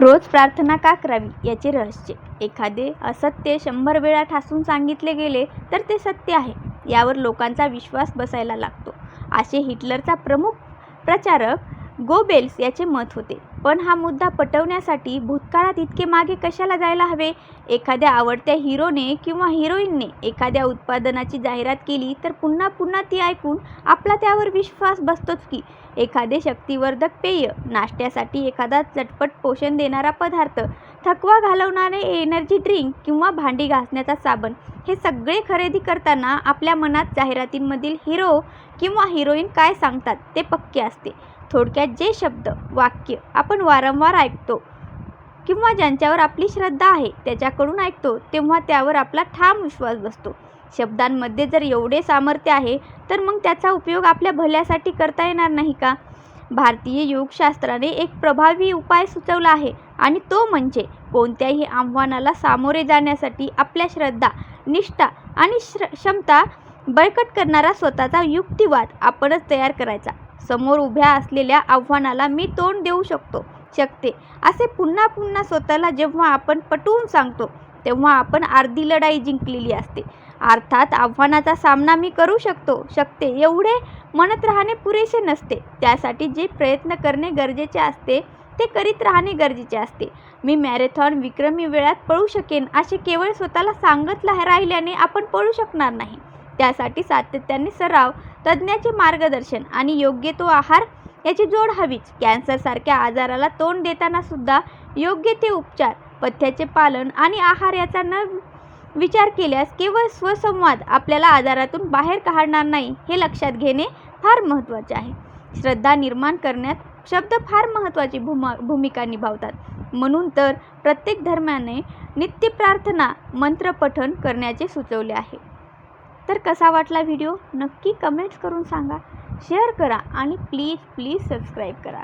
रोज प्रार्थना का करावी याचे रहस्य. एखादे असत्य शंभर वेळा ठासून सांगितले गेले तर ते सत्य आहे यावर लोकांचा विश्वास बसायला लागतो. असे हिटलरचा प्रमुख प्रचारक गोबेल्स याचे मत होते. पण हा मुद्दा पटवण्यासाठी भूतकाळात इतके मागे कशाला जायला हवे? एखाद्या आवडत्या हिरोने किंवा हिरोईनने एखाद्या उत्पादनाची जाहिरात केली तर पुन्हा पुन्हा ती ऐकून आपला त्यावर विश्वास बसतोच की एखादे शक्तिवर्धक पेय नाश्त्यासाठी एखादा चटपट पोषण देणारा पदार्थ थकवा घालवणारे एनर्जी ड्रिंक किंवा भांडी घासण्याचा साबण हे सगळे खरेदी करताना आपल्या मनात जाहिरातींमधील हिरो किंवा हिरोईन काय सांगतात ते पक्के असते. थोडक्यात जे शब्द वाक्य आपण वारंवार ऐकतो किंवा ज्यांच्यावर आपली श्रद्धा आहे त्याच्याकडून ऐकतो तेव्हा त्यावर आपला ठाम विश्वास बसतो. शब्दांमध्ये जर एवढे सामर्थ्य आहे तर मग त्याचा उपयोग आपल्या भल्यासाठी करता येणार नाही का? भारतीय योगशास्त्राने एक प्रभावी उपाय सुचवला आहे आणि तो म्हणजे कोणत्याही आव्हानाला सामोरे जाण्यासाठी आपल्या श्रद्धा निष्ठा आणि श्र क्षमता बळकट करणारा स्वतःचा युक्तिवाद आपणच तयार करायचा. समोर उभ्या असलेल्या आव्हानाला मी तोंड देऊ शकतो शकते असे पुन्हा पुन्हा स्वतःला जेव्हा आपण पटवून सांगतो तेव्हा आपण अर्धी लढाई जिंकलेली असते. अर्थात आव्हानाचा सामना मी करू शकतो शकते एवढे म्हणत राहणे पुरेसे नसते. त्यासाठी जे प्रयत्न करणे गरजेचे असते ते करीत राहणे गरजेचे असते. मी मॅरेथॉन विक्रमी वेळात पळू शकेन असे केवळ स्वतःला सांगत ला- राहिल्याने आपण पळू शकणार नाही. त्यासाठी सातत्याने सराव तज्ज्ञाचे मार्गदर्शन आणि योग्य तो आहार याची जोड हवीच. कॅन्सरसारख्या आजाराला तोंड देताना सुद्धा योग्य ते उपचार पथ्याचे पालन आणि आहार याचा न विचार केल्यास केवळ स्वसंवाद आपल्याला आजारातून बाहेर काढणार नाही हे लक्षात घेणे फार महत्त्वाचे आहे. श्रद्धा निर्माण करण्यात शब्द फार महत्त्वाची भूमा भूमिका निभावतात. म्हणून तर प्रत्येक धर्माने नित्य प्रार्थना मंत्रपठण करण्याचे सुचवले आहे. तर कसा वाटला व्हिडिओ? नक्की कमेंट्स करून सांगा. शेअर करा आणि प्लीज प्लीज सबस्क्राईब करा.